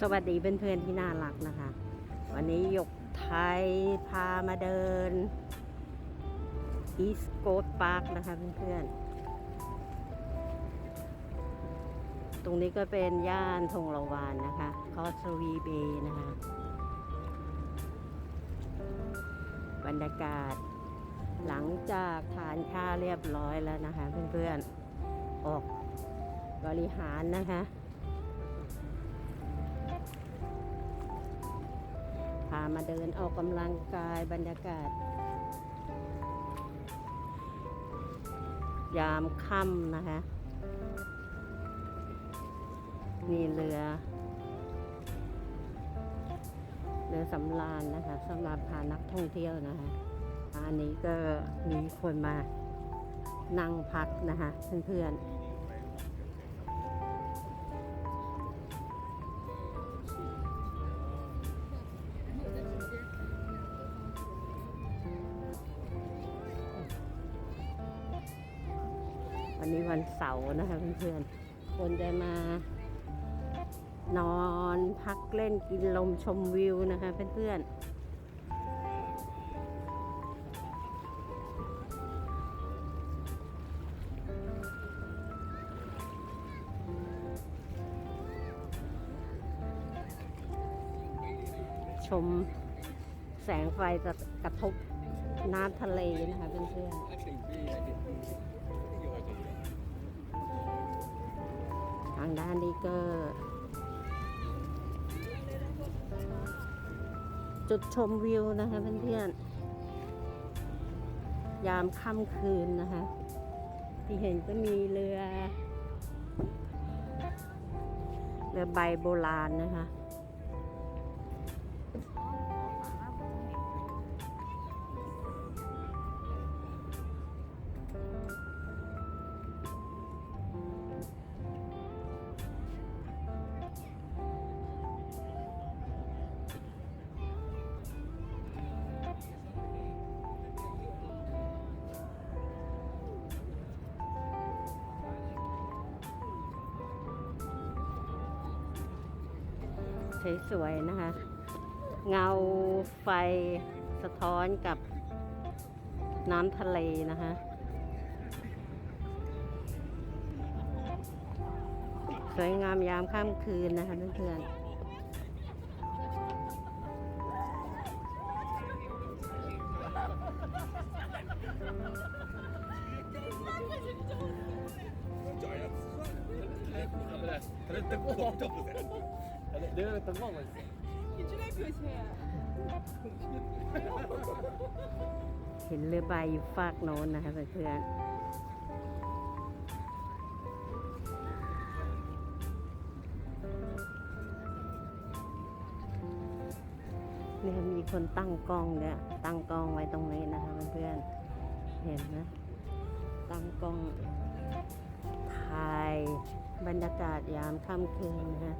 สวัสดีเพื่อนๆที่น่ารักนะคะ วันนี้หยกไทยพามาเดิน East Coast Park นะคะเพื่อนๆ ตรงนี้ก็เป็นย่านทงละวานนะคะคอสวีเบย์นะคะ บรรยากาศหลังจากทานข้าวเรียบร้อยแล้วนะคะเพื่อนๆ ออกบริหารนะคะ มาเดินออกกำลังกายบรรยากาศ ยามค่ำนะคะ มีเรือ เรือสำราญนะคะสำหรับพานักท่องเที่ยวนะคะอันนี้ก็มีคนมานั่งพักนะคะเพื่อนๆ วันนี้วันเสาร์นะคะเพื่อนๆ คนจะมานอนพักเล่นกินลมชมวิวนะคะเพื่อนๆชมแสงไฟจะกระทบน้ำทะเลนะคะเพื่อนๆางด้านนี้ก็ จุดชมวิวนะคะเพื่อนๆยามค่ำคืนนะคะ ที่เห็นก็มีเรือ เรือใบโบราณนะคะ สวยๆนะคะ เงาไฟสะท้อนกับน้ำทะเลนะคะสวยงามยามค่ำคืนนะคะเพื่อนๆ Giant. 그래, 그래, 뜨거워, 엄청 그래. 내가 뜨거워 맛있어. เห็นเรือใบอยู่ฝากโน้นนะคะเพื่อนๆเนี่ยมีคนตั้งกล้องเนี่ยตั้งกล้องไว้ตรงนี้นะคะเพื่อนๆเห็นไหมตั้งกล้องถ่ายบรรยากาศยามค่ำคืนนะคะ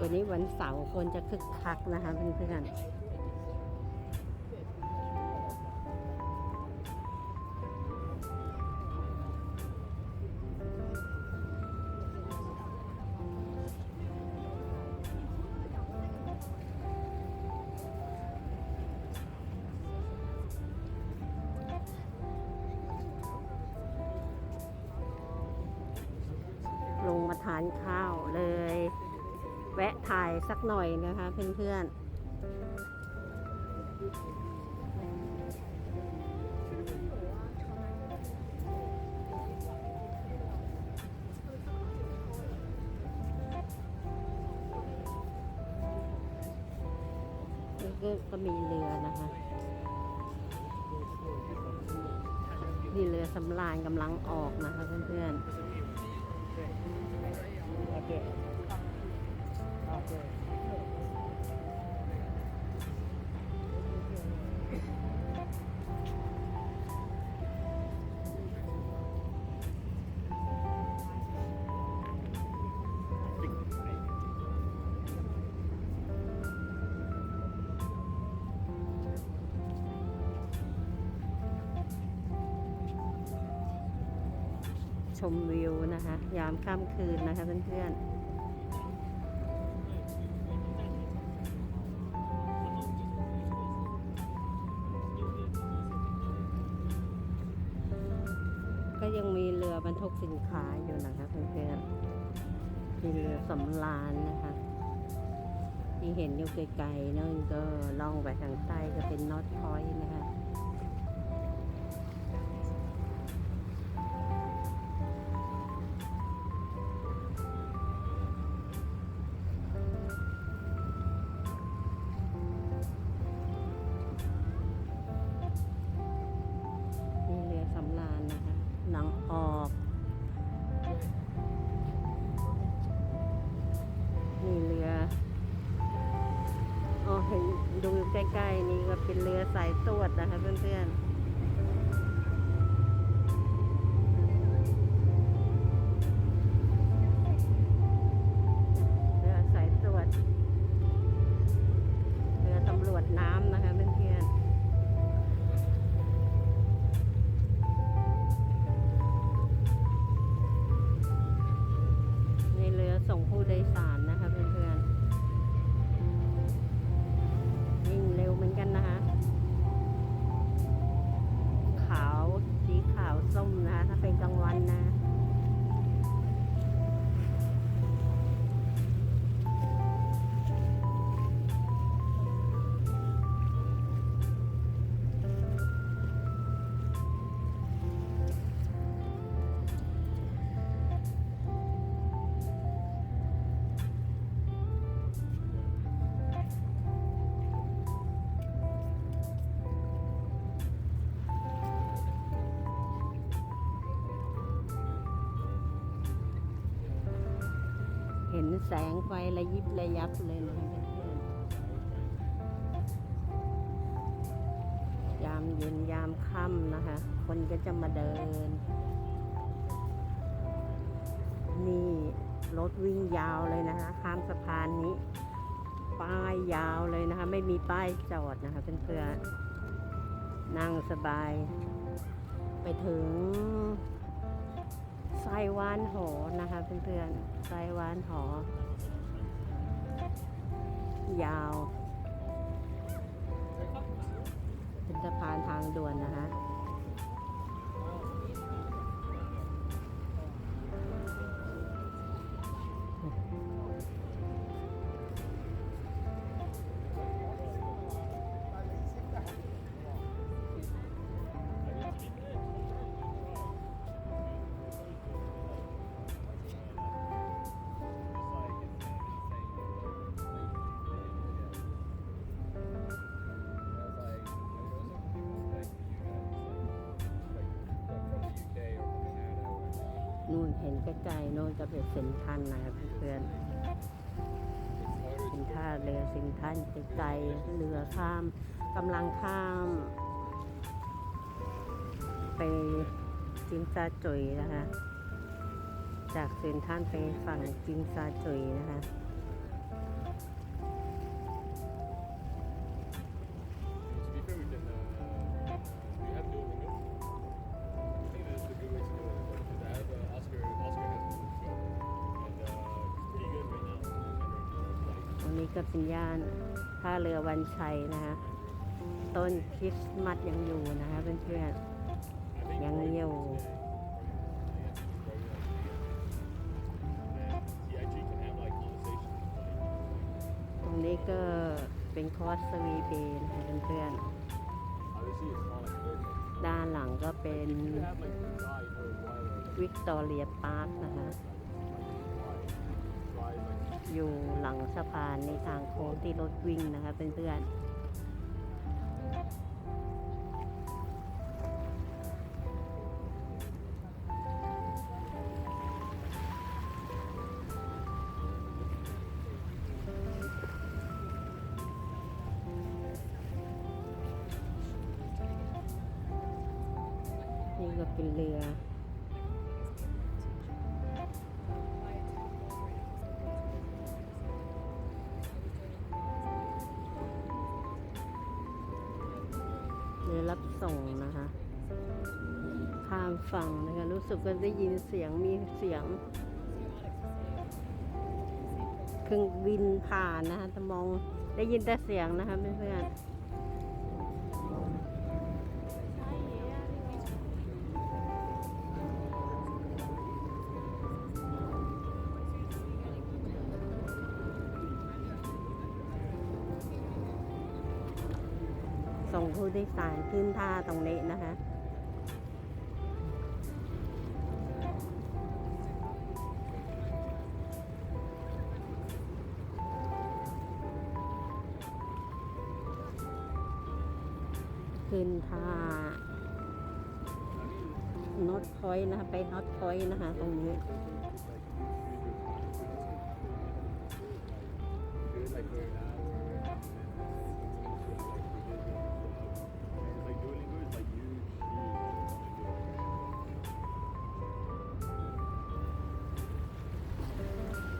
วันนี้วันเสาร์คนจะคึกคักนะคะเพื่อนๆลงมาทานข้าวเลย วะถ่ายสักหน่อยนะคะเพื่อนๆก็ก็มีเรือนะคะนี่เรือสำราญกำลังออกนะคะเพื่อนๆ ชมวิวนะคะ ยามค่ำคืนนะคะเพื่อนๆ อบรรทุกสินค้าอยู่นะคะเพื่อนๆมีเรือสำราญนะคะ ที่เห็นอยู่ไกลๆนั่นก็ล่องไปทางใต้ก็เป็นนอตพอยต์นะคะ ใกล้ๆนี่ก็เป็นเรือสายตรวจนะคะเพื่อนๆ แสงไฟระยิบระยับเลยนะคะเพื่อนยามเย็นยามค่ำนะคะ คนก็จะมาเดิน นี่รถวิ่งยาวเลยนะคะ ข้ามสะพานนี้ ป้ายยาวเลยนะคะ ไม่มีป้ายจอดนะคะเพื่อนๆนั่งสบาย ไปถึง ไซวานหอนะคะเพื่อนๆไซวานหอ ยาว เป็นสะพานทางด่วนนะคะ นู่นเห็นใกล้ๆนู่นจะเป็นสินทันนะคะเพื่อนๆเป็นท่าเรือสินทันไกลๆเรือข้ามกำลังข้าม ไปจิมซาจุยนะคะ จากสินทันไปฝั่งจิมซาจุยนะคะ นี้ก็เป็นย่านท่าเรือวันชัยนะคะต้นคริสต์มาสยังอยู่นะคะเพื่อนๆยังอยู่ตรงนี้ก็เป็นคอร์สสวีเปนค่ะเพื่อนๆด้านหลังก็เป็นวิกตอเรียพาร์คนะคะ อยู่หลังสะพานในทางโค้งที่รถวิ่งนะคะเพื่อนๆนี่ก็เป็นเรือ รือรับส่งนะคะ ข้ามฝั่งนะคะ รู้สึกก็ได้ยินเสียงมีเสียงเครื่องบินผ่านนะคะแต่มองได้ยินแต่เสียงนะคะเพื่อนๆ ส่งผู้โดยสารขึ้นท่าตรงนี้นะคะขึ้นท่านอตพอยนะคะ ไปนอตพอยนะคะ ตรงนี้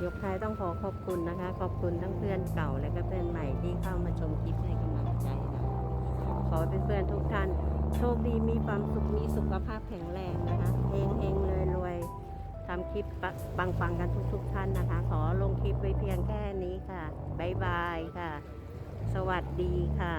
ยกท้ายต้องขอขอบคุณนะคะ ขอบคุณทั้งเพื่อนเก่าและก็เพื่อนใหม่ที่เข้ามาชมคลิปให้กำลังใจนะขอเป็นเพื่อนทุกท่านโชคดีมีความสุขมีสุขภาพแข็งแรงนะคะเฮงเฮงรวยรวยทำคลิปปังปังกันทุกๆท่านนะคะ ขอลงคลิปไว้เพียงแค่นี้ค่ะบ๊ายบายค่ะ สวัสดีค่ะ